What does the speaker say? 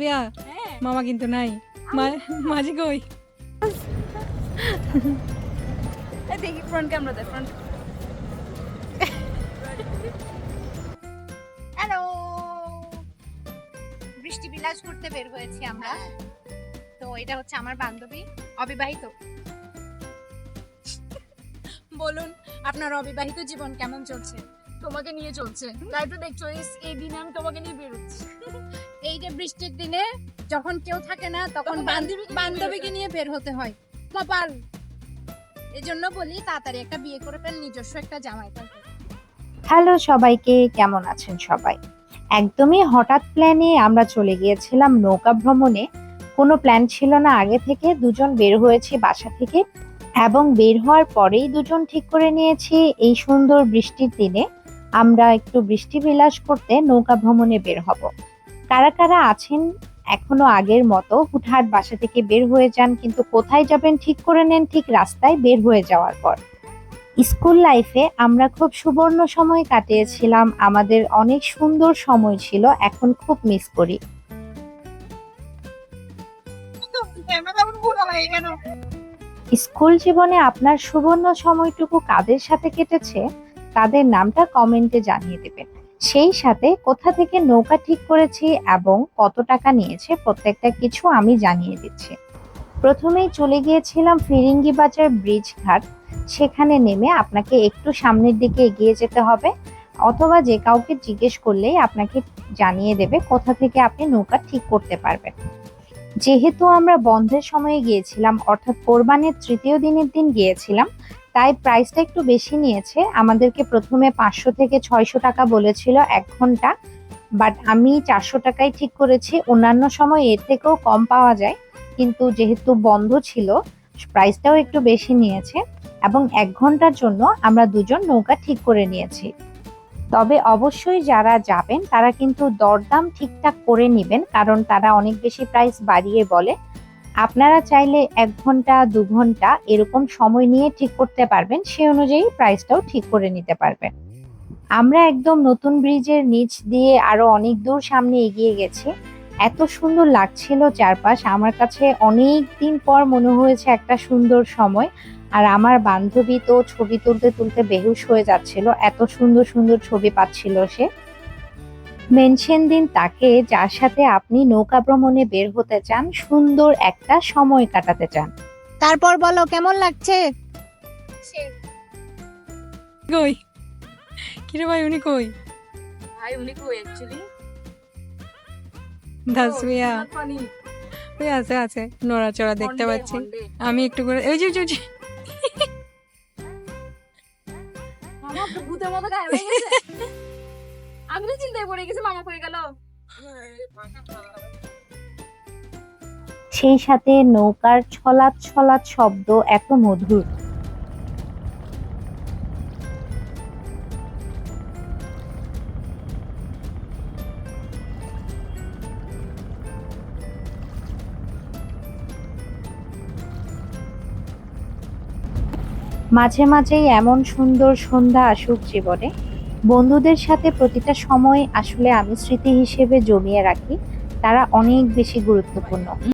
প্রিয়া হ্যাঁ। মামা কিন্তু নাই। মা- মাঝি কই? দেখি ফ্রন্ট ক্যামেরা দে ফ্রন্ট হ্যালো বৃষ্টি বিলাস করতে বের হয়েছি আমরা। তো এটা হচ্ছে আমার বান্ধবী অবিবাহিত। বলুন আপনার অবিবাহিত জীবন কেমন চলছে? তোমাকে নিয়ে চলছে। তাই তো দেখছ এই- দিনে আমি তোমাকে নিয়ে বেরোচ্ছি। বৃষ্টির দিনে যখন কেউ থাকে না তখন তখন বান্ধবীকে নিয়ে বের হতে হয়। কপাল। এই জন্য বলি তাড়াতাড়ি একটা বিয়ে করে ফেল নিজস্ব একটা জামাই থাকবে হ্যালো সবাইকে কেমন আছেন সবাই? একদমই হঠাৎ প্ল্যানে আমরা চলে গিয়েছিলাম নৌকা ভ্রমণে। কোনো প্ল্যান ছিল না আগে থেকে দুজন বের হয়েছি বাসা থেকে এবং বের হওয়ার পরেই দুজন ঠিক করে নিয়েছি এই সুন্দর বৃষ্টির দিনে। আমরা একটু বৃষ্টি বিলাস করতে নৌকা ভ্রমণে বের হব। কারা কারা আছেন এখনও আগের মতো হুটহাট বাসা থেকে বের হয়ে যান, কিন্তু কোথায় যাবেন ঠিক করে নেন, ঠিক রাস্তায় বের হয়ে যাওয়ার পর। স্কুল লাইফে আমরা খুব সুবর্ণ সময় কাটিয়েছিলাম, আমাদের অনেক সুন্দর সময় ছিল, এখন খুব মিস করি। স্কুল জীবনে আপনার সুবর্ণ সময়টুকু কাদের সাথে কেটেছে, তাদের নামটা কমেন্টে জানিয়ে দেবেন। সেই সাথে কোথা থেকে নৌকা ঠিক করেছি এবং কত টাকা নিয়েছে প্রত্যেকটা কিছু আমি জানিয়ে দিচ্ছি। প্রথমেই চলে গিয়েছিলাম ফিরিঙ্গি বাজার ব্রিজ ঘাট। সেখানে নেমে আপনাকে একটু সামনের দিকে এগিয়ে যেতে হবে অথবা যে কাউকে জিজ্ঞেস করলেই আপনাকে জানিয়ে দেবে কোথা থেকে আপনি নৌকা ঠিক করতে পারবেন। যেহেতু আমরা বন্ধের সময়ে গিয়েছিলাম, অর্থাৎ কোরবানের তৃতীয় দিনের দিন গিয়েছিলাম তাই প্রাইসটা একটু বেশি নিয়েছে। আমাদেরকে প্রথমে পাঁচশো থেকে ছয়শো টাকা বলেছিল এক ঘণ্টা। বাট আমি চারশো টাকায় ঠিক করেছি। অন্যান্য সময় এর থেকেও কম পাওয়া যায়। কিন্তু যেহেতু বন্ধ ছিল প্রাইসটাও একটু বেশি নিয়েছে। এবং এক ঘণ্টার জন্য আমরা দুজন নৌকা ঠিক করে নিয়েছি। তবে অবশ্যই যারা যাবেন, তারা কিন্তু দরদাম ঠিকঠাক করে নেবেন। কারণ তারা অনেক বেশি প্রাইস বাড়িয়ে বলে। আপনারা চাইলে এক ঘণ্টা, দু ঘণ্টা এরকম সময় নিয়ে ঠিক করতে পারবেন সেই অনুযায়ী প্রাইসটাও ঠিক করে নিতে পারবেন। আমরা একদম নতুন ব্রিজের নিচ দিয়ে আরও অনেক দূর সামনে এগিয়ে গেছি। এত সুন্দর লাগছিল চারপাশ। আমার কাছে অনেক দিন পর মনে হয়েছে একটা সুন্দর সময়। আর আমার বান্ধবী তো ছবি তুলতে তুলতে বেহুশ হয়ে যাচ্ছিল। এত সুন্দর সুন্দর ছবি পাচ্ছিল সে। মেনশন দিন তাকে যার সাথে আপনি নৌকা ভ্রমণে বের হতে চান সুন্দর একটা সময় কাটাতে চান। তারপর বলো কেমন লাগছে? কই? কিরে ভাই উনি কই? ভাই উনি কই অ্যাকচুয়ালি দাসমিয়া ওই আছে আছে। নড়াচড়া দেখতে পাচ্ছি। আমি একটু করে ওই যে যে, তো ভূতের মতো গায়েব হয়ে গেছে। আমি চিন্তায় পড়ে গেছি, মামা গেল? সেই সাথে নৌকার ছলাৎ ছলাৎ শব্দ এত মধুর। মাঝে মাঝেই এমন সুন্দর সন্ধ্যা আসুক জীবনে। বন্ধুদের সাথে প্রতিটা সময় আসলে আমি স্মৃতি হিসেবে জমিয়ে রাখি। তারা অনেক বেশি গুরুত্বপূর্ণ।